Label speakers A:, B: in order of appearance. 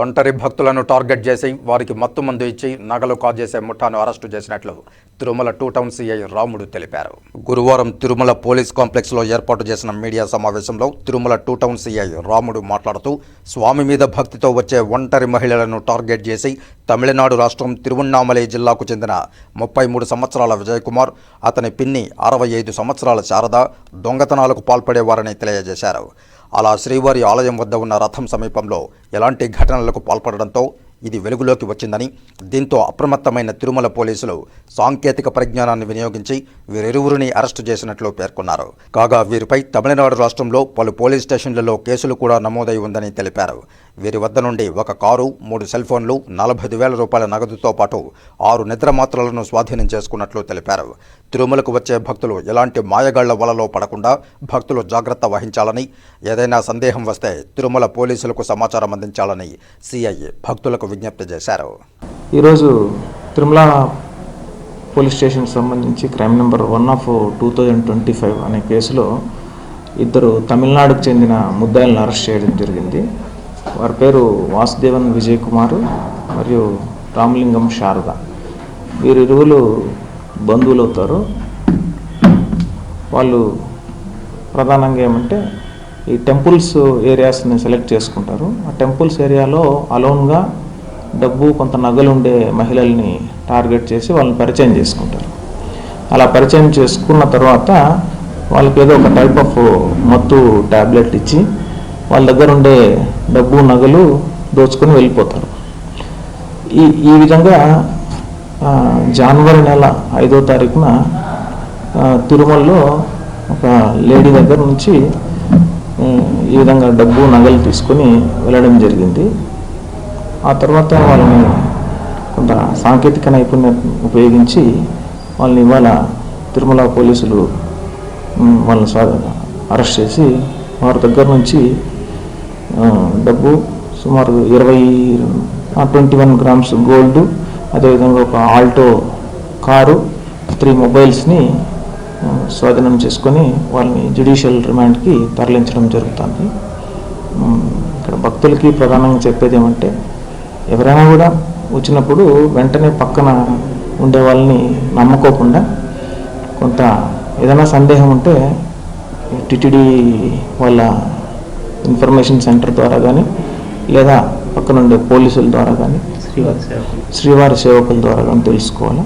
A: ఒంటరి భక్తులను టార్గెట్ చేసి వారికి మత్తు మందు ఇచ్చి నగలు కాజేసే ముఠాను అరెస్టు చేసినట్లు తిరుమల టూ టౌన్ సీఐ రాముడు తెలిపారు గురువారం తిరుమల పోలీస్ కాంప్లెక్స్లో ఏర్పాటు చేసిన మీడియా సమావేశంలో తిరుమల టూ టౌన్ సీఐ రాముడు మాట్లాడుతూ స్వామి మీద భక్తితో వచ్చే ఒంటరి మహిళలను టార్గెట్ చేసి తమిళనాడు రాష్ట్రం తిరువన్నామలై జిల్లాకు చెందిన ముప్పై మూడు సంవత్సరాల విజయకుమార్ అతని పిన్ని అరవై ఐదు సంవత్సరాల శారద దొంగతనాలకు పాల్పడేవారని తెలియజేశారు అలా శ్రీవారి ఆలయం వద్ద ఉన్న రథం సమీపంలో ఎలాంటి ఘటనలకు పాల్పడడంతో ఇది వెలుగులోకి వచ్చిందని దీంతో అప్రమత్తమైన తిరుమల పోలీసులు సాంకేతిక పరిజ్ఞానాన్ని వినియోగించి వీరిరువురిని అరెస్టు చేసినట్లు పేర్కొన్నారు కాగా వీరిపై తమిళనాడు రాష్ట్రంలో పలు పోలీస్ స్టేషన్లలో కేసులు కూడా నమోదై ఉందని తెలిపారు వీరి వద్ద నుండి ఒక కారు మూడు సెల్ ఫోన్లు నలభై వేల రూపాయల నగదుతో పాటు ఆరు నిద్ర మాత్రలను స్వాధీనం చేసుకున్నట్లు తెలిపారు తిరుమలకు వచ్చే భక్తులు ఎలాంటి మాయగాళ్ల వలలో పడకుండా భక్తులు జాగ్రత్త వహించాలని ఏదైనా సందేహం వస్తే తిరుమల పోలీసులకు సమాచారం అందించాలని సిఐ భక్తులకు విజ్ఞప్తి చేశారు
B: ఈరోజు తిరుమల పోలీస్ స్టేషన్కి సంబంధించి crime number one of two thousand twenty five అనే కేసులో ఇద్దరు తమిళనాడుకు చెందిన ముద్దాయిలను అరెస్ట్ చేయడం జరిగింది వారి పేరు వాసుదేవన్ విజయ్ కుమార్ మరియు రామలింగం శారద వీరిరువులు బంధువులు అవుతారు వాళ్ళు ప్రధానంగా ఏమంటే ఈ టెంపుల్స్ ఏరియాస్ని సెలెక్ట్ చేసుకుంటారు ఆ టెంపుల్స్ ఏరియాలో అలోన్గా డబ్బు కొంత నగలుండే మహిళల్ని టార్గెట్ చేసి వాళ్ళని పరిచయం చేసుకుంటారు అలా పరిచయం చేసుకున్న తర్వాత వాళ్ళకి ఏదో ఒక టైప్ ఆఫ్ మత్తు ట్యాబ్లెట్ ఇచ్చి వాళ్ళ దగ్గర ఉండే డబ్బు నగలు దోచుకొని వెళ్ళిపోతారు ఈ ఈ విధంగా జనవరి నెల ఐదో తారీఖున తిరుమలలో ఒక లేడీ దగ్గర నుంచి ఈ విధంగా డబ్బు నగలు తీసుకొని వెళ్ళడం జరిగింది ఆ తర్వాత వాళ్ళని కొంత సాంకేతిక నైపుణ్యం ఉపయోగించి వాళ్ళని ఇవాళ తిరుమల పోలీసులు వాళ్ళని అరెస్ట్ చేసి వారి దగ్గర నుంచి డబ్బు సుమారు ఇరవై ట్వంటీ వన్ గ్రామ్స్ గోల్డ్ అదేవిధంగా ఒక ఆల్టో కారు త్రీ మొబైల్స్ని స్వాధీనం చేసుకొని వాళ్ళని జ్యుడిషియల్ రిమాండ్కి తరలించడం జరుగుతుంది ఇక్కడ భక్తులకి ప్రధానంగా చెప్పేది ఏమంటే ఎవరైనా కూడా వచ్చినప్పుడు వెంటనే పక్కన ఉండే వాళ్ళని నమ్మకోకుండా కొంత ఏదైనా సందేహం ఉంటే టిటిడి వాళ్ళ ఇన్ఫర్మేషన్ సెంటర్ ద్వారా కానీ లేదా పక్కనుండే పోలీసుల ద్వారా కానీ శ్రీవారి సేవకుల ద్వారా కానీ తెలుసుకోవాలి